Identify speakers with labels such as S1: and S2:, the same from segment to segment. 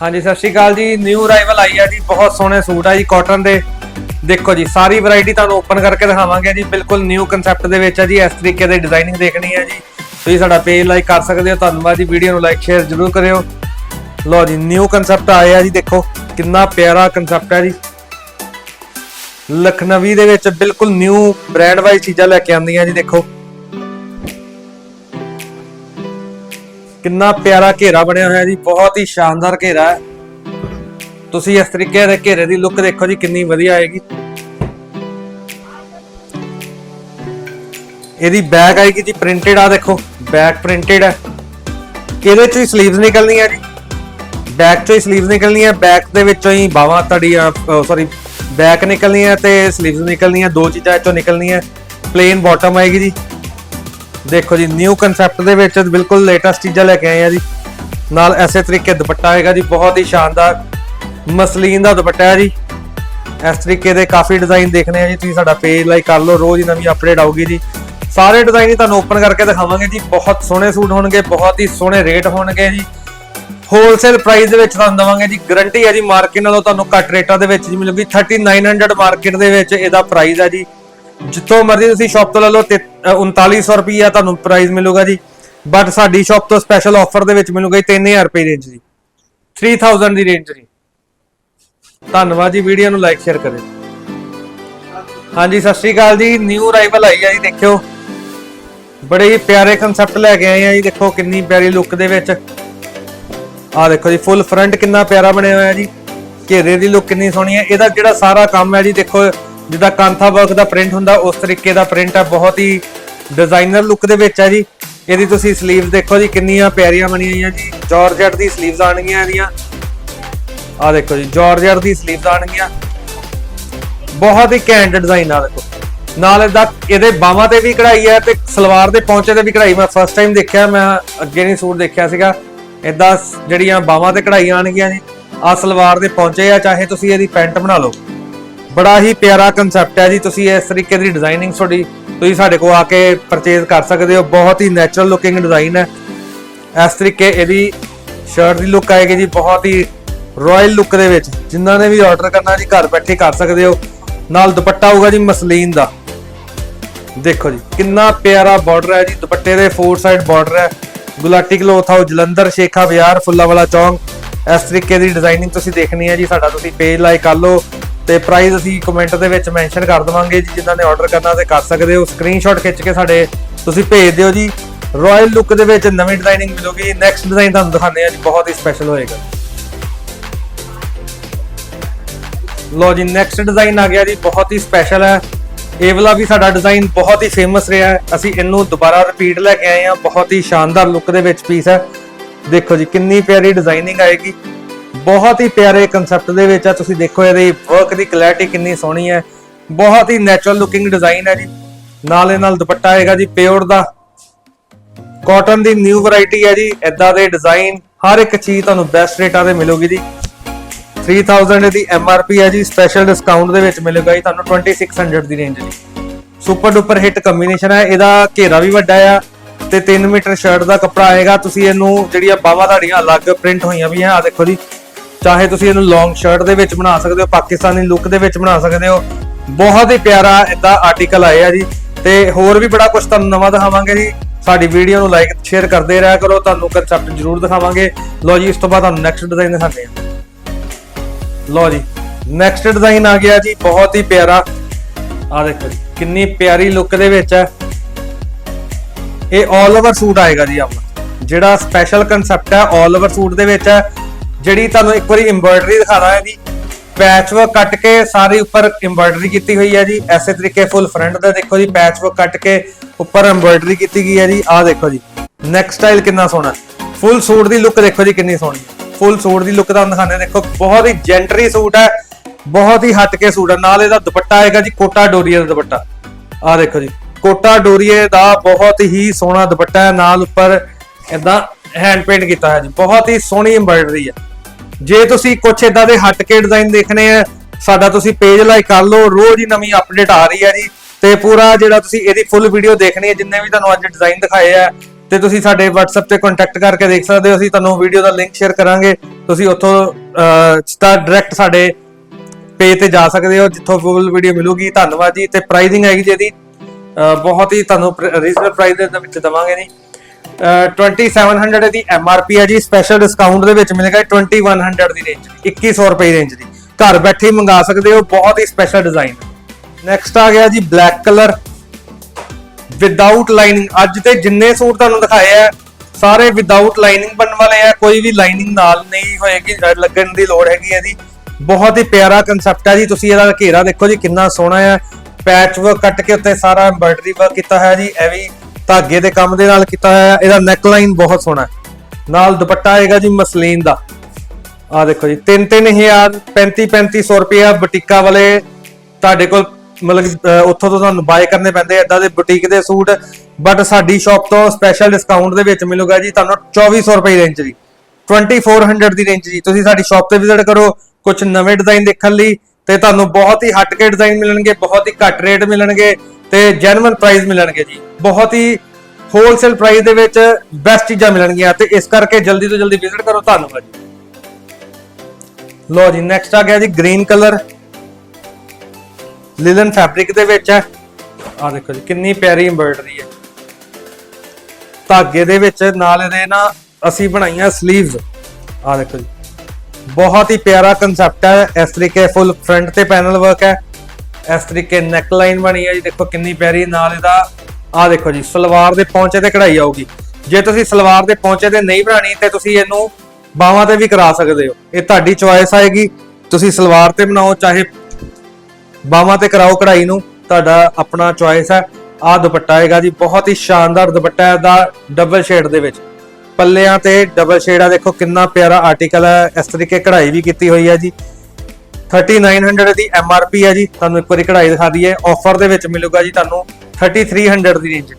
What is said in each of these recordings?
S1: ਹਾਂਜੀ, ਸਤਿ ਸ਼੍ਰੀ ਅਕਾਲ ਜੀ। ਨਿਊ ਅਰਾਈਵਲ ਆਈ ਆ ਜੀ, ਬਹੁਤ ਸੋਹਣੇ ਸੂਟ ਆ ਜੀ ਕਾਟਨ ਦੇ। ਦੇਖੋ ਜੀ, ਸਾਰੀ ਵੈਰਾਈਟੀ ਤੁਹਾਨੂੰ ਓਪਨ ਕਰਕੇ ਦਿਖਾਵਾਂਗੇ ਜੀ। ਬਿਲਕੁਲ ਨਿਊ ਕਨਸੈਪਟ ਦੇ ਵਿੱਚ ਆ ਜੀ, ਇਸ ਤਰੀਕੇ ਦੇ ਡਿਜ਼ਾਈਨਿੰਗ ਦੇਖਣੀ ਹੈ ਜੀ। ਤੁਸੀਂ ਸਾਡਾ ਪੇਜ ਲਾਈਕ ਕਰ ਸਕਦੇ ਹੋ। ਧੰਨਵਾਦ ਜੀ। ਵੀਡੀਓ ਨੂੰ ਲਾਈਕ ਸ਼ੇਅਰ ਜ਼ਰੂਰ ਕਰਿਓ। ਲਓ ਜੀ ਨਿਊ ਕਨਸੈਪਟ ਆਇਆ ਜੀ, ਦੇਖੋ। ਕਿੰਨਾ ਪਿਆਰਾ ਕਨਸੈਪਟ ਹੈ ਜੀ। ਲਖਨਵੀ ਦੇ ਵਿੱਚ ਬਿਲਕੁਲ ਨਿਊ ਬ੍ਰਾਂਡ ਵਾਈਜ਼ ਚੀਜ਼ਾਂ ਲੈ ਕੇ ਆਉਂਦੀਆਂ ਜੀ, ਦੇਖੋ। ਕਿੰਨਾ ਪਿਆਰਾ ਘੇਰਾ ਬਣਿਆ ਹੋਇਆ ਜੀ, ਬਹੁਤ ਹੀ ਸ਼ਾਨਦਾਰ ਘੇਰਾ ਹੈ। ਤੁਸੀਂ ਇਸ ਤਰੀਕੇ ਦੇ ਘੇਰੇ ਦੀ ਲੁੱਕ ਦੇਖੋ ਜੀ, ਕਿੰਨੀ ਵਧੀਆ ਆਏਗੀ। ਇਹਦੀ ਬੈਕ ਆਏਗੀ ਜੀ ਪ੍ਰਿੰਟਡ ਆ ਦੇਖੋ ਬੈਕ ਪ੍ਰਿੰਟਡ ਹੈ। ਇਹਦੇ ਚੋਂ ਹੀ ਸਲੀਵਸ ਨਿਕਲਣੀਆਂ ਜੀ? ਬੈਕ ਚੋਂ ਹੀ ਸਲੀਵਸ ਨਿਕਲਣੀਆਂ ਬੈਕ ਦੇ ਵਿੱਚੋਂ ਹੀ ਬਾਹਾਂ ਤੁਹਾਡੀਆਂ ਸੌਰੀ ਬੈਕ ਨਿਕਲਣੀਆਂ ਤੇ ਸਲੀਵਸ ਨਿਕਲਣੀਆਂ, ਦੋ ਚੀਜ਼ਾਂ ਇਹ ਚੋਂ ਨਿਕਲਣੀਆਂ ਪਲੇਨ ਬਾਟਮ ਆਏਗੀ ਜੀ। ਦੇਖੋ ਜੀ ਨਿਊ ਕਨਸੈਪਟ ਦੇ ਵਿੱਚ ਬਿਲਕੁਲ ਲੇਟੈਸਟ ਚੀਜ਼ਾਂ ਲੈ ਕੇ ਆਏ ਆ ਜੀ। ਨਾਲ ਐਸੇ ਤਰੀਕੇ ਦੁਪੱਟਾ ਹੈਗਾ ਜੀ, ਬਹੁਤ ਹੀ ਸ਼ਾਨਦਾਰ, ਮਸਲੀਨ ਦਾ ਦੁਪੱਟਾ ਹੈ ਜੀ। ਇਸ ਤਰੀਕੇ ਦੇ ਕਾਫੀ ਡਿਜ਼ਾਈਨ ਦੇਖਣੇ ਆ ਜੀ, ਤੁਸੀਂ ਸਾਡਾ ਪੇਜ ਲਾਈਕ ਕਰ ਲਓ, ਰੋਜ਼ ਹੀ ਨਵੀਂ ਅਪਡੇਟ ਆਊਗੀ ਜੀ। ਸਾਰੇ ਡਿਜ਼ਾਈਨ ਹੀ ਤੁਹਾਨੂੰ ਓਪਨ ਕਰਕੇ ਦਿਖਾਵਾਂਗੇ ਜੀ, ਬਹੁਤ ਸੋਹਣੇ ਸੂਟ ਹੋਣਗੇ, ਬਹੁਤ ਹੀ ਸੋਹਣੇ ਰੇਟ ਹੋਣਗੇ ਜੀ। ਹੋਲਸੇਲ ਪ੍ਰਾਈਸ ਦੇ ਵਿੱਚ ਤੁਹਾਨੂੰ ਦਵਾਂਗੇ ਜੀ ਗਾਰੰਟੀ ਹੈ ਜੀ ਮਾਰਕੀਟ ਨਾਲੋਂ ਤੁਹਾਨੂੰ ਘੱਟ ਰੇਟਾਂ ਦੇ ਵਿੱਚ ਜੀ, ਮਿਲੂਗੀ। 3900 ਮਾਰਕੀਟ ਦੇ ਵਿੱਚ ਇਹਦਾ ਪ੍ਰਾਈਸ ਹੈ ਜੀ। ਜਿੱਥੋਂ ਮਰਜ਼ੀ ਤੁਸੀਂ ਸ਼ਾਪ ਤੋਂ ਲੈ ਲਓ 3900 ਰੁਪਈਆ ਤੁਹਾਨੂੰ ਪ੍ਰਾਈਸ ਮਿਲੂਗਾ ਜੀ। ਬਟ ਸਾਡੀ ਸ਼ਾਪ ਤੋਂ ਸਪੈਸ਼ਲ ਆਫਰ ਦੇ ਵਿੱਚ ਮਿਲੂਗਾ 3000 ਰੁਪਏ ਰੇਂਜ ਦੀ 3000 ਦੀ ਰੇਂਜ ਦੀ ਧੰਨਵਾਦ ਜੀ ਵੀਡੀਓ ਨੂੰ ਲਾਈਕ ਸ਼ੇਅਰ ਕਰਿਓ। ਹਾਂਜੀ, ਸਤਿ ਸ਼੍ਰੀ ਅਕਾਲ ਜੀ। ਨਿਊ ਅਰਾਈਵਲ ਆਈ ਆ ਜੀ, ਦੇਖਿਓ। ਬੜੇ ਹੀ ਪਿਆਰੇ ਕਨਸੈਪਟ ਲੈ ਕੇ ਆਏ ਆ ਜੀ, ਦੇਖੋ ਕਿੰਨੀ ਪਿਆਰੀ ਲੁੱਕ ਦੇ ਵਿੱਚ। ਆ ਦੇਖੋ ਜੀ ਫੁੱਲ ਫਰੰਟ ਕਿੰਨਾ ਪਿਆਰਾ ਬਣਿਆ ਹੋਇਆ ਜੀ। ਘੇਰੇ ਦੀ ਲੁੱਕ ਕਿੰਨੀ ਸੋਹਣੀ ਹੈ। ਇਹਦਾ ਜਿਹੜਾ ਸਾਰਾ ਕੰਮ ਹੈ ਜੀ, ਦੇਖੋ ਜਿੱਦਾਂ ਕਾਂਥਾ ਵਰਕ ਦਾ ਪ੍ਰਿੰਟ ਹੁੰਦਾ, ਉਸ ਤਰੀਕੇ ਦਾ ਪ੍ਰਿੰਟ ਹੈ ਬਹੁਤ ਹੀ ਡਿਜ਼ਾਈਨਰ ਲੁੱਕ ਦੇ ਵਿੱਚ ਹੈ ਜੀ। ਇਹਦੀ ਤੁਸੀਂ ਸਲੀਵਸ ਦੇਖੋ ਜੀ, ਕਿੰਨੀਆਂ ਪਿਆਰੀਆਂ ਬਣੀਆਂ ਹੋਈਆਂ ਜੀ। ਜਾਰਜਟ ਦੀ ਸਲੀਵਸ ਆਣਗੀਆਂ ਇਹਦੀਆਂ। ਆ ਦੇਖੋ ਜੀ ਜਾਰਜਟ ਦੀ ਸਲੀਵਸ ਆਣਗੀਆਂ ਬਹੁਤ ਹੀ ਘੈਂਟ ਡਿਜ਼ਾਈਨ ਆ ਦੇਖੋ। ਨਾਲ ਇਹਦਾ ਇਹਦੇ ਬਾਹਾਂ ਤੇ ਵੀ ਕਢਾਈ ਹੈ ਤੇ ਸਲਵਾਰ ਦੇ ਪੌਂਚੇ ਤੇ ਵੀ ਕਢਾਈ। ਮੈਂ ਫਸਟ ਟਾਈਮ ਦੇਖਿਆ, ਮੈਂ ਅੱਗੇ ਨਹੀਂ ਸੂਟ ਦੇਖਿਆ ਸੀਗਾ। ਇਦਾਂ ਜਿਹੜੀਆਂ ਬਾਹਾਂ ਤੇ ਕਢਾਈਆਂ ਆਣਗੀਆਂ ਜੀ ਆ ਸਲਵਾਰ ਦੇ ਪੌਂਚੇ ਆ, ਚਾਹੇ ਤੁਸੀਂ ਇਹਦੀ ਪੈਂਟ ਬਣਾ ਲਓ। ਬੜਾ ਹੀ ਪਿਆਰਾ ਕਨਸੈਪਟ ਹੈ ਜੀ। ਤੁਸੀਂ ਇਸ ਤਰੀਕੇ ਦੀ ਡਿਜ਼ਾਈਨਿੰਗ ਤੁਹਾਡੀ, ਤੁਸੀਂ ਸਾਡੇ ਕੋਲ ਆ ਕੇ ਪਰਚੇਜ਼ ਕਰ ਸਕਦੇ ਹੋ। ਬਹੁਤ ਹੀ ਨੈਚੁਰਲ ਲੁਕਿੰਗ ਡਿਜ਼ਾਈਨ ਹੈ। ਇਸ ਤਰੀਕੇ ਇਹਦੀ ਸ਼ਰਟ ਦੀ ਲੁੱਕ ਆਏਗੀ ਜੀ, ਬਹੁਤ ਹੀ ਰਾਇਲ ਲੁੱਕ ਦੇ ਵਿੱਚ। ਜਿਨ੍ਹਾਂ ਨੇ ਵੀ ਆਰਡਰ ਕਰਨਾ ਜੀ, ਘਰ ਬੈਠੇ ਕਰ ਸਕਦੇ ਹੋ। ਨਾਲ ਦੁਪੱਟਾ ਹੋਊਗਾ ਜੀ ਮਸਲੀਨ ਦਾ। ਦੇਖੋ ਜੀ, ਕਿੰਨਾ ਪਿਆਰਾ ਬਾਰਡਰ ਹੈ ਜੀ। ਦੁਪੱਟੇ ਦੇ ਫੋਰ ਸਾਈਡ ਬਾਰਡਰ ਹੈ। ਗੁਲਾਟੀ ਕਲੋਥ ਹਾਊਸ ਜਲੰਧਰ, ਸ਼ੇਖਾ ਬਾਜ਼ਾਰ ਫੁੱਲਾ ਵਾਲਾ ਚੌਂਕ। ਇਸ ਤਰੀਕੇ ਦੀ ਡਿਜ਼ਾਈਨਿੰਗ ਤੁਸੀਂ ਦੇਖਣੀ ਹੈ ਜੀ। ਸਾਡਾ ਤੁਸੀਂ ਪੇਜ ਲਾਈਕ ਕਰ ਲਓ। ਤੇ ਪ੍ਰਾਈਸ ਅਸੀਂ ਕਮੈਂਟ ਦੇ ਵਿੱਚ ਮੈਂਸ਼ਨ ਕਰ ਦਵਾਂਗੇ ਜੀ, ਜਿਨ੍ਹਾਂ ਨੇ ਆਰਡਰ ਕਰਨਾ ਤੇ ਕਰ ਸਕਦੇ ਹੋ। ਸਕਰੀਨਸ਼ਾਟ ਖਿੱਚ ਕੇ ਸਾਡੇ ਤੁਸੀਂ ਭੇਜ ਦਿਓ ਜੀ। ਰਾਇਲ ਲੁੱਕ ਦੇ ਵਿੱਚ ਨਵੀਂ ਡਿਜ਼ਾਈਨਿੰਗ ਮਿਲੂਗੀ। ਨੈਕਸਟ ਡਿਜ਼ਾਈਨ ਤੁਹਾਨੂੰ ਦਿਖਾਉਂਦੇ ਆ ਜੀ, ਬਹੁਤ ਹੀ ਸਪੈਸ਼ਲ ਹੋਏਗਾ। ਲੋ ਜੀ ਨੈਕਸਟ ਡਿਜ਼ਾਈਨ ਆ ਗਿਆ ਜੀ, ਬਹੁਤ ਹੀ ਸਪੈਸ਼ਲ ਹੈ। ਇਹ ਵਾਲਾ ਵੀ ਸਾਡਾ ਡਿਜ਼ਾਈਨ ਬਹੁਤ ਹੀ ਫੇਮਸ ਰਿਹਾ ਹੈ। ਅਸੀਂ ਇਹਨੂੰ ਦੁਬਾਰਾ ਰਿਪੀਟ ਲੈ ਕੇ ਆਏ ਹਾਂ। ਬਹੁਤ ਹੀ ਸ਼ਾਨਦਾਰ ਲੁੱਕ ਦੇ ਵਿੱਚ ਪੀਸ ਹੈ। ਦੇਖੋ ਜੀ, ਕਿੰਨੀ ਪਿਆਰੀ ਡਿਜ਼ਾਈਨਿੰਗ ਆਏਗੀ। ਬਹੁਤ ਹੀ ਪਿਆਰੇ ਕਨਸੈਪਟ ਦੇ ਵਿੱਚ ਆ। ਤੁਸੀਂ ਦੇਖੋ ਇਹਦੀ ਵਰਕ ਦੀ ਕਲੈਰਿਟੀ ਕਿੰਨੀ ਸੋਹਣੀ ਹੈ। ਬਹੁਤ ਹੀ ਨੈਚੁਰਲ ਲੁਕਿੰਗ ਡਿਜ਼ਾਈਨ ਹੈ ਜੀ। ਨਾਲੇ ਨਾਲ ਦੁਪੱਟਾ ਆਏਗਾ ਜੀ, ਪਿਓਰ ਦਾ। ਕਾਟਨ ਦੀ ਨਿਊ ਵੈਰਾਈਟੀ ਹੈ ਜੀ ਇਦਾਂ ਦੇ ਡਿਜ਼ਾਈਨ ਹਰ ਇੱਕ ਚੀਜ਼ ਤੁਹਾਨੂੰ ਬੈਸਟ ਰੇਟਾਂ ਤੇ ਮਿਲੂਗੀ ਜੀ। 3000 ਦੀ MRP ਹੈ ਜੀ ਸਪੈਸ਼ਲ ਡਿਸਕਾਊਂਟ ਦੇ ਵਿੱਚ ਮਿਲੇਗਾ ਜੀ ਤੁਹਾਨੂੰ 2600 ਦੀ ਰੇਂਜ ਜੀ। ਸੁਪਰ ਡੁਪਰ ਹਿੱਟ ਕੰਬੀਨੇਸ਼ਨ ਹੈ, ਇਹਦਾ ਘੇਰਾ ਵੀ ਵੱਡਾ ਆ ਤੇ 3 ਮੀਟਰ ਸ਼ਰਟ ਦਾ ਕੱਪੜਾ ਆਏਗਾ। ਤੁਸੀਂ ਇਹਨੂੰ ਜਿਹੜੀਆਂ ਬਾਹਾਂ ਤੁਹਾਡੀਆਂ ਅਲੱਗ ਪ੍ਰਿੰਟ ਹੋਈਆਂ ਵੀ ਆ ਦੇਖੋ ਜੀ। ਚਾਹੇ ਤੁਸੀਂ ਇਹਨੂੰ ਲੌਂਗ ਸ਼ਰਟ ਦੇ ਵਿੱਚ ਬਣਾ ਸਕਦੇ ਹੋ, ਪਾਕਿਸਤਾਨੀ ਲੁੱਕ ਦੇ ਵਿੱਚ ਬਣਾ ਸਕਦੇ ਹੋ। ਬਹੁਤ ਹੀ ਪਿਆਰਾ ਇਦਾਂ ਆਰਟੀਕਲ ਆਏ ਆ ਜੀ। ਤੇ ਹੋਰ ਵੀ ਬੜਾ ਕੁਝ ਤੁਹਾਨੂੰ ਨਵਾਂ ਦਿਖਾਵਾਂਗੇ ਜੀ। ਸਾਡੀ ਵੀਡੀਓ ਨੂੰ ਲਾਈਕ ਸ਼ੇਅਰ ਕਰਦੇ ਰਿਹਾ ਕਰੋ। ਤੁਹਾਨੂੰ ਕਨਸੈਪਟ ਜ਼ਰੂਰ ਦਿਖਾਵਾਂਗੇ। ਲਓ ਜੀ, ਇਸ ਤੋਂ ਬਾਅਦ ਤੁਹਾਨੂੰ ਨੈਕਸਟ ਡਿਜ਼ਾਈਨ ਦਿਖਾਉਂਦੇ ਹਾਂ। ਲਓ ਜੀ ਨੈਕਸਟ ਡਿਜ਼ਾਈਨ ਆ ਗਿਆ ਜੀ। ਬਹੁਤ ਹੀ ਪਿਆਰਾ। ਆ ਦੇਖੋ ਜੀ, ਕਿੰਨੀ ਪਿਆਰੀ ਲੁੱਕ ਦੇ ਵਿੱਚ ਹੈ। ਇਹ 올 ਓਵਰ ਸੂਟ ਆਏਗਾ ਜੀ ਆਪਣਾ। ਜਿਹੜਾ ਸਪੈਸ਼ਲ ਕਨਸੈਪਟ ਹੈ 올 ਓਵਰ ਸੂਟ ਦੇ ਵਿੱਚ ਹੈ। ਜਿਹੜੀ ਤੁਹਾਨੂੰ ਇੱਕ ਵਾਰੀ ਐਮਬਰਾਇਡਰੀ ਦਿਖਾਣਾ ਹੈ ਜੀ ਪੈਚ ਵਰਕ ਕੱਟ ਕੇ ਸਾਰੀ ਉੱਪਰ ਐਮਬਰਾਇਡਰੀ ਕੀਤੀ ਹੋਈ ਹੈ ਜੀ। ਐਸੇ ਤਰੀਕੇ ਫੁੱਲ ਫਰੰਟ ਦਾ ਦੇਖੋ ਜੀ ਪੈਚ ਵਰਕ ਕੱਟ ਕੇ ਉੱਪਰ ਐਮਬਰਾਇਡਰੀ ਕੀਤੀ ਗਈ ਹੈ ਜੀ। ਆਹ ਦੇਖੋ ਜੀ ਨੈਕ ਸਟਾਈਲ ਕਿੰਨਾ ਸੋਹਣਾ। ਫੁੱਲ ਸੂਟ ਦੀ ਲੁੱਕ ਦੇਖੋ ਜੀ ਕਿੰਨੀ ਸੋਹਣੀ ਫੁੱਲ ਸੂਟ ਦੀ ਲੁੱਕ ਤੁਹਾਨੂੰ ਦਿਖਾਣੇ ਦੇਖੋ, ਬਹੁਤ ਹੀ ਜੈਂਟਰੀ ਸੂਟ ਹੈ। ਬਹੁਤ ਹੀ ਹਟ ਕੇ ਸੂਟ ਹੈ। ਨਾਲ ਇਹਦਾ ਦੁਪੱਟਾ ਆਏਗਾ ਜੀ, ਕੋਟਾ ਡੋਰੀਏ ਦਾ ਦੁਪੱਟਾ। ਆਹ ਦੇਖੋ ਜੀ, ਕੋਟਾ ਡੋਰੀਏ ਦਾ ਬਹੁਤ ਹੀ ਸੋਹਣਾ ਦੁਪੱਟਾ ਹੈ। ਨਾਲ ਉੱਪਰ ਇਦਾਂ ਹੈਂਡ ਪੇਂਟ ਕੀਤਾ ਹੈ ਜੀ। ਬਹੁਤ ਹੀ ਸੋਹਣੀ ਐਮਬਰਾਇਡਰੀ ਹੈ। ਜੇ ਤੁਸੀਂ ਕੁਛ ਇਦਾਂ ਦੇ ਹਟ ਕੇ ਡਿਜ਼ਾਈਨ ਦੇਖਣੇ ਆ, ਸਾਡਾ ਤੁਸੀਂ ਪੇਜ ਲਾਈਕ ਕਰ ਲਓ, ਰੋਜ਼ ਹੀ ਨਵੀਂ ਅਪਡੇਟ ਆ ਰਹੀ ਹੈ ਜੀ, ਤੇ ਪੂਰਾ ਜਿਹੜਾ ਤੁਸੀਂ ਇਹਦੀ ਫੁੱਲ ਵੀਡੀਓ ਦੇਖਣੀ ਹੈ ਜਿੰਨੇ ਵੀ ਤੁਹਾਨੂੰ ਅੱਜ ਡਿਜ਼ਾਈਨ ਦਿਖਾਏ ਆ, ਤੇ ਤੁਸੀਂ ਸਾਡੇ WhatsApp ਤੇ ਕੰਟੈਕਟ ਕਰਕੇ ਦੇਖ ਸਕਦੇ ਹੋ, ਅਸੀਂ ਤੁਹਾਨੂੰ ਵੀਡੀਓ ਦਾ ਲਿੰਕ ਸ਼ੇਅਰ ਕਰਾਂਗੇ, ਤੁਸੀਂ ਉੱਥੋਂ ਤਾਂ ਡਾਇਰੈਕਟ ਸਾਡੇ ਪੇਜ ਤੇ ਜਾ ਸਕਦੇ ਹੋ, ਜਿੱਥੋਂ ਫੁੱਲ ਵੀਡੀਓ ਮਿਲੂਗੀ, ਧੰਨਵਾਦ ਜੀ, ਤੇ ਪ੍ਰਾਈਸਿੰਗ ਹੈਗੀ ਜੀ ਇਹਦੀ ਬਹੁਤ ਹੀ ਤੁਹਾਨੂੰ ਰੀਜ਼ਨਲ ਪ੍ਰਾਈਸ ਦੇ ਵਿੱਚ ਦਵਾਂਗੇ ਜੀ। 2700 ਦੀ ਪੀ ਹੈ ਜੀ। ਸਪੈਸ਼ਲ ਡਿਸਕਾਊਂਟ ਦੇ ਵਿੱਚ ਮਿਲੇਗਾ 2100 ਦੀ ਰੇਂਜ 2100 ਰੁਪਏ ਰੇਂਜ ਦੀ। ਘਰ ਬੈਠੇ ਹੀ ਮੰਗਾ ਸਕਦੇ ਹੋ, ਬਹੁਤ ਹੀ ਸਪੈਸ਼ਲ ਡਿਜ਼ਾਈਨ ਨੈਕਸਟ ਆ ਗਿਆ ਜੀ ਬਲੈਕ ਕਲਰ ਵਿਦਆਊਟ ਲਾਈਨਿੰਗ ਅੱਜ ਤੇ ਜਿੰਨੇ ਸੂਟ ਤੁਹਾਨੂੰ ਦਿਖਾਏ ਆ, ਸਾਰੇ ਵਿਦਆਊਟ ਲਾਈਨਿੰਗ ਬਣਨ ਵਾਲੇ ਆ। ਕੋਈ ਵੀ ਲਾਈਨਿੰਗ ਨਾਲ ਨਹੀਂ ਹੋਏਗੀ ਲੱਗਣ ਦੀ ਲੋੜ ਹੈਗੀ ਇਹਦੀ ਬਹੁਤ ਹੀ ਪਿਆਰਾ ਕਨਸੈਪਟ ਹੈ ਜੀ। ਤੁਸੀਂ ਇਹਦਾ ਘੇਰਾ ਦੇਖੋ ਜੀ, ਕਿੰਨਾ ਸੋਹਣਾ ਹੈ ਪੈਚ ਵਰਕ ਕੱਟ ਕੇ ਉੱਤੇ ਸਾਰਾ ਐਮਬਰਾਇਡਰੀ ਵਰਕ ਕੀਤਾ ਹੋਇਆ ਜੀ। ਇਹ ਵੀ ਧਾਗੇ ਦੇ ਕੰਮ ਦੇ ਨਾਲ ਕੀਤਾ ਹੋਇਆ ਇਹਦਾ ਨੈਕ ਲਾਈਨ ਬਹੁਤ ਸੋਹਣਾ ਨਾਲ ਦੁਪੱਟਾ ਆਏਗਾ ਜੀ ਮਸਲੀਨ ਦਾ। ਆ ਦੇਖੋ ਜੀ 3-3000 35-3500 ਰੁਪਏ ਬੁਟੀਕਾ ਵਾਲੇ। ਤੁਹਾਡੇ ਕੋਲ ਮਤਲਬ ਉੱਥੋਂ ਤੋਂ ਤੁਹਾਨੂੰ ਬਾਏ ਕਰਨੇ ਪੈਂਦੇ ਐਦਾਂ ਦੇ ਬੁਟੀਕ ਦੇ ਸੂਟ। ਬਟ ਸਾਡੀ ਸ਼ਾਪ ਤੋਂ ਸਪੈਸ਼ਲ ਡਿਸਕਾਊਂਟ ਦੇ ਵਿੱਚ ਮਿਲੂਗਾ ਜੀ ਤੁਹਾਨੂੰ 2400 ਰੁਪਏ ਦੀ ਰੇਂਜ ਦੀ। 2400 ਦੀ ਰੇਂਜ ਜੀ ਤੁਸੀਂ ਸਾਡੀ ਸ਼ਾਪ ਤੇ ਵਿਜ਼ਿਟ ਕਰੋ ਕੁਝ ਨਵੇਂ ਡਿਜ਼ਾਈਨ ਦੇਖਣ ਲਈ ਤੇ ਤੁਹਾਨੂੰ ਬਹੁਤ ਹੀ ਹਟ ਕੇ ਡਿਜ਼ਾਈਨ ਮਿਲਣਗੇ, ਬਹੁਤ ਹੀ ਘੱਟ ਰੇਟ ਮਿਲਣਗੇ। ਤੇ ਜੈਨੂਇਨ ਪ੍ਰਾਈਸ ਮਿਲਣਗੇ ਜੀ। ਬਹੁਤ ਹੀ ਹੋਲਸੇਲ ਪ੍ਰਾਈਸ ਦੇ ਵਿੱਚ ਬੈਸਟ ਚੀਜ਼ਾਂ ਮਿਲਣਗੀਆਂ ਤੇ ਇਸ ਕਰਕੇ ਜਲਦੀ ਤੋਂ ਜਲਦੀ ਵਿਜ਼ਿਟ ਕਰੋ। ਧੰਨਵਾਦ ਜੀ। ਲੋ ਜੀ ਨੈਕਸਟ ਆ ਗਿਆ ਜੀ ਗ੍ਰੀਨ ਕਲਰ ਲਿਲਨ ਫੈਬਰਿਕ ਦੇ ਵਿੱਚ ਹੈ। ਆ ਦੇਖੋ ਜੀ, ਕਿੰਨੀ ਪਿਆਰੀ ਐਮਬਰਾਇਡਰੀ ਹੈ। ਧਾਗੇ ਦੇ ਵਿੱਚ ਨਾਲ ਇਹਦੇ ਨਾ ਅਸੀਂ ਬਣਾਈਆਂ 슬ੀਵਸ ਆ ਦੇਖੋ ਜੀ, ਬਹੁਤ ਹੀ ਪਿਆਰਾ ਕਨਸੈਪਟ ਹੈ। ਇਸ ਤਰੀਕੇ ਫੁੱਲ ਫਰੰਟ ਤੇ ਪੈਨਲ ਵਰਕ ਹੈ। ਇਸ ਤਰੀਕੇ ਨੈਕ ਲਾਈਨ ਬਣੀ ਹੈ ਜੀ, ਦੇਖੋ ਕਿੰਨੀ ਪਿਆਰੀ, ਨਾਲ ਇਹਦਾ ਆ ਦੇਖੋ ਜੀ, ਸਲਵਾਰ ਦੇ ਪੌਂਚੇ ਤੇ ਕਢਾਈ ਆਊਗੀ। ਜੇ ਤੁਸੀਂ ਸਲਵਾਰ ਦੇ ਪੌਂਚੇ ਤੇ ਨਹੀਂ ਬਣਾਣੀ ਤੇ ਤੁਸੀਂ ਇਹਨੂੰ ਬਾਹਾਂ ਤੇ ਵੀ ਕਰਾ ਸਕਦੇ ਹੋ। ਇਹ ਤੁਹਾਡੀ ਚੁਆਇਸ ਆਏਗੀ। ਤੁਸੀਂ ਸਲਵਾਰ ਤੇ ਬਣਾਓ, ਚਾਹੇ ਬਾਹਾਂ ਤੇ ਕਰਾਓ ਕਢਾਈ ਨੂੰ, ਤੁਹਾਡਾ ਆਪਣਾ ਚੁਆਇਸ ਹੈ ਆ ਦੁਪੱਟਾ ਹੈਗਾ ਜੀ, ਬਹੁਤ ਹੀ ਸ਼ਾਨਦਾਰ ਦੁਪੱਟਾ ਹੈ ਦਾ ਡਬਲ ਸ਼ੇਡ ਦੇ ਵਿੱਚ। ਪੱਲਿਆਂ ਤੇ ਡਬਲ ਸ਼ੇਡ ਆ, ਦੇਖੋ ਕਿੰਨਾ ਪਿਆਰਾ ਆਰਟੀਕਲ ਹੈ, ਇਸ ਤਰੀਕੇ ਕਢਾਈ ਵੀ ਕੀਤੀ ਹੋਈ ਹੈ ਜੀ। 3900 ਦੀ MRP ਹੈ ਜੀ। ਤੁਹਾਨੂੰ ਇੱਕ ਵਾਰੀ ਕਢਾਈ ਦਿਖਾ ਦਈਏ। ਆਫਰ ਦੇ ਵਿੱਚ ਮਿਲੂਗਾ ਜੀ ਤੁਹਾਨੂੰ 3300 ਦੀ ਰੇਂਜ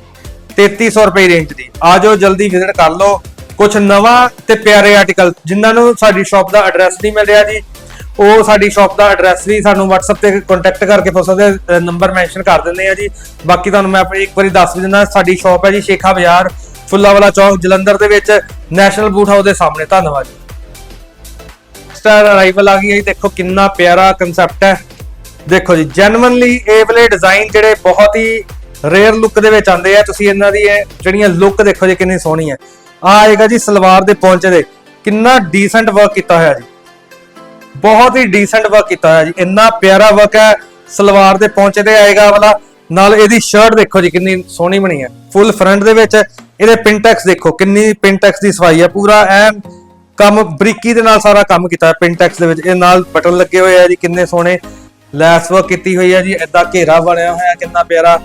S1: 3300 ਰੁਪਏ ਰੇਂਜ ਦੀ। ਆ ਜਾਓ, ਜਲਦੀ ਵਿਜ਼ਿਟ ਕਰ ਲਓ। ਕੁਝ ਨਵਾਂ ਤੇ ਪਿਆਰੇ ਆਰਟੀਕਲ ਜਿਨ੍ਹਾਂ ਨੂੰ ਸਾਡੀ ਸ਼ਾਪ ਦਾ ਐਡਰੈਸ ਨਹੀਂ ਮਿਲ ਰਿਹਾ ਜੀ, ਉਹ ਸਾਡੀ ਸ਼ਾਪ ਦਾ ਐਡਰੈਸ ਵੀ ਸਾਨੂੰ WhatsApp ਤੇ ਕੰਟੈਕਟ ਕਰਕੇ ਪੁੱਛ ਸਕਦੇ ਨੰਬਰ ਮੈਂਸ਼ਨ ਕਰ ਦਿੰਦੇ ਆ ਜੀ। ਬਾਕੀ ਤੁਹਾਨੂੰ ਮੈਂ ਆਪਣੀ ਇੱਕ ਵਾਰੀ ਦੱਸ ਵੀ ਦਿੰਦਾ, ਸਾਡੀ ਸ਼ਾਪ ਹੈ ਜੀ ਸ਼ੇਖਾ ਬਾਜ਼ਾਰ, ਫੁੱਲਾਵਾਲਾ ਚੌਕ, ਜਲੰਧਰ ਦੇ ਵਿੱਚ ਨੈਸ਼ਨਲ ਬੂਟ ਹਾਊਸ ਦੇ ਸਾਹਮਣੇ। ਧੰਨਵਾਦ ਜੀ। ਸਟਾਰ ਅਰਾਈਵਲ ਆ ਗਈ ਹੈ ਦੇਖੋ ਕਿੰਨਾ ਪਿਆਰਾ ਕਨਸੈਪਟ ਹੈ। ਦੇਖੋ ਜੀ ਜੈਨੂਇਨਲੀ ਇਹ ਵਾਲੇ ਡਿਜ਼ਾਈਨ ਜਿਹੜੇ ਬਹੁਤ ਹੀ ਰੇਅਰ ਲੁੱਕ ਦੇ ਵਿੱਚ ਆਉਂਦੇ ਆ। ਤੁਸੀਂ ਇਹਨਾਂ ਦੀ ਜਿਹੜੀਆਂ ਲੁੱਕ ਦੇਖੋ ਜੀ, ਕਿੰਨੀ ਸੋਹਣੀ ਹੈ। ਆ ਆਏਗਾ ਜੀ ਸਲਵਾਰ ਦੇ ਪੌਂਚੇ ਦੇ। ਕਿੰਨਾ ਡੀਸੈਂਟ ਵਰਕ ਕੀਤਾ ਹੋਇਆ ਜੀ। ਬਹੁਤ ਹੀ ਡੀਸੈਂਟ ਵਰਕ ਕੀਤਾ ਹੋਇਆ ਜੀ। ਇੰਨਾ ਪਿਆਰਾ ਵਰਕ ਹੈ ਸਲਵਾਰ ਦੇ ਪੌਂਚੇ ਤੇ ਆਏਗਾ ਵਾਲਾ। ਨਾਲ ਇਹਦੀ ਸ਼ਰਟ ਦੇਖੋ ਜੀ, ਕਿੰਨੀ ਸੋਹਣੀ ਬਣੀ ਹੈ। ਫੁੱਲ ਫਰੰਟ ਦੇ ਵਿੱਚ ਇਹਦੇ ਪਿੰਟੈਕਸ ਦੇਖੋ, ਕਿੰਨੀ ਪਿੰਟੈਕਸ ਦੀ ਸਫ਼ਾਈ ਹੈ। ਪੂਰਾ ਐਨ ਕੰਮ ਬਰੀਕੀ ਦੇ ਨਾਲ ਸਾਰਾ ਕੰਮ ਕੀਤਾ ਹੈ ਪਿੰਟੈਕਸ ਦੇ ਵਿੱਚ। ਇਹ ਨਾਲ ਬਟਨ ਲੱਗੇ ਹੋਏ ਆ ਜੀ, ਕਿੰਨੇ ਸੋਹਣੇ ਲੈਸ ਵਰਕ ਕੀਤੀ ਹੋਈ ਹੈ ਜੀ, ਏਦਾਂ ਘੇਰਾ ਬਣਿਆ ਹੋਇਆ, ਕਿੰਨਾ ਪਿਆਰਾ।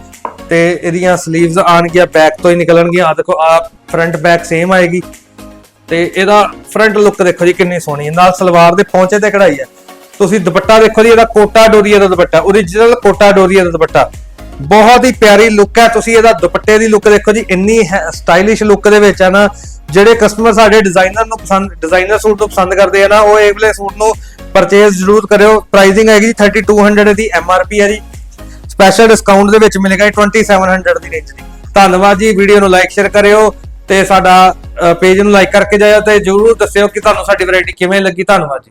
S1: ਤੇ ਇਹਦੀਆਂ 슬ੀਵਸ ਆਣਗੀਆਂ ਬੈਕ ਤੋਂ ਹੀ ਨਿਕਲਣਗੀਆਂ। ਆ ਦੇਖੋ ਆ ਫਰੰਟ ਬੈਕ ਸੇਮ ਆਏਗੀ। ਤੇ ਇਹਦਾ ਫਰੰਟ ਲੁੱਕ ਦੇਖੋ ਜੀ, ਕਿੰਨੀ ਸੋਹਣੀ ਹੈ। ਨਾਲ ਸਲਵਾਰ ਦੇ ਪੌਂਚੇ ਤੇ ਕਢਾਈ ਹੈ। ਤੁਸੀਂ ਦੁਪੱਟਾ ਦੇਖੋ ਜੀ, ਇਹਦਾ ਕੋਟਾ ਡੋਰੀਆ ਦਾ ਦੁਪੱਟਾ ਓਰੀਜਨਲ ਕੋਟਾ ਡੋਰੀਆ ਦਾ ਦੁਪੱਟਾ। ਬਹੁਤ ਹੀ ਪਿਆਰੀ ਲੁੱਕ ਹੈ। ਤੁਸੀਂ ਇਹਦਾ ਦੁਪੱਟੇ ਦੀ ਲੁੱਕ ਦੇਖੋ ਜੀ, ਇੰਨੀ ਸਟਾਈਲਿਸ਼ ਲੁੱਕ ਦੇ ਵਿੱਚ ਹੈ ਨਾ। ਜਿਹੜੇ ਕਸਟਮਰ ਸਾਡੇ ਡਿਜ਼ਾਈਨਰ ਨੂੰ ਪਸੰਦ ਡਿਜ਼ਾਈਨਰ ਸੂਟ ਨੂੰ ਪਸੰਦ ਕਰਦੇ ਆ ਨਾ, ਉਹ ਇਹ ਵਾਲੇ ਸੂਟ ਨੂੰ ਪਰਚੇਸ ਜ਼ਰੂਰ ਕਰਿਓ। ਪ੍ਰਾਈਸਿੰਗ ਹੈਗੀ ਜੀ 3200 ਦੀ ਐਮਆਰਪੀ ਹੈ ਜੀ। ਸਪੈਸ਼ਲ ਡਿਸਕਾਊਂਟ ਦੇ ਵਿੱਚ ਮਿਲੇਗਾ ਜੀ 2700 ਦੀ ਰੇਂਜ ਦੀ। ਧੰਨਵਾਦ ਜੀ ਵੀਡੀਓ ਨੂੰ ਲਾਈਕ ਸ਼ੇਅਰ ਕਰਿਓ ਤੇ ਸਾਡਾ ਪੇਜ ਨੂੰ ਲਾਈਕ ਕਰਕੇ ਜਾਇਓ ਤੇ ਜਰੂਰ ਦੱਸਿਓ ਕਿ ਤੁਹਾਨੂੰ ਸਾਡੀ ਵੈਰਾਈਟੀ ਕਿਵੇਂ ਲੱਗੀ। ਧੰਨਵਾਦ ਜੀ।